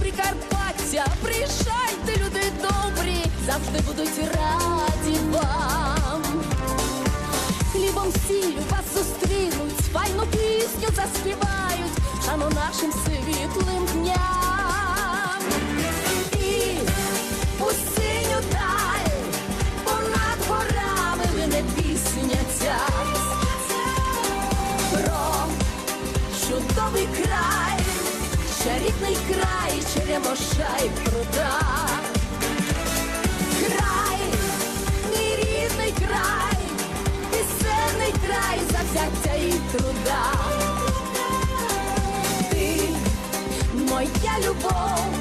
Прикарпаття, приїжджайте, люди добрі, завжди будуть раді вам. Хлібом сілю вас зустрінуть, файну пісню заспівають, шану нашим світлим дням. І у синю даль, понад горами мене пісня ця, про чудовий край чарівний край, черемоша й пруда. Край, мій рідний край, пісенний край, завзяття і труда. Ти моя любов,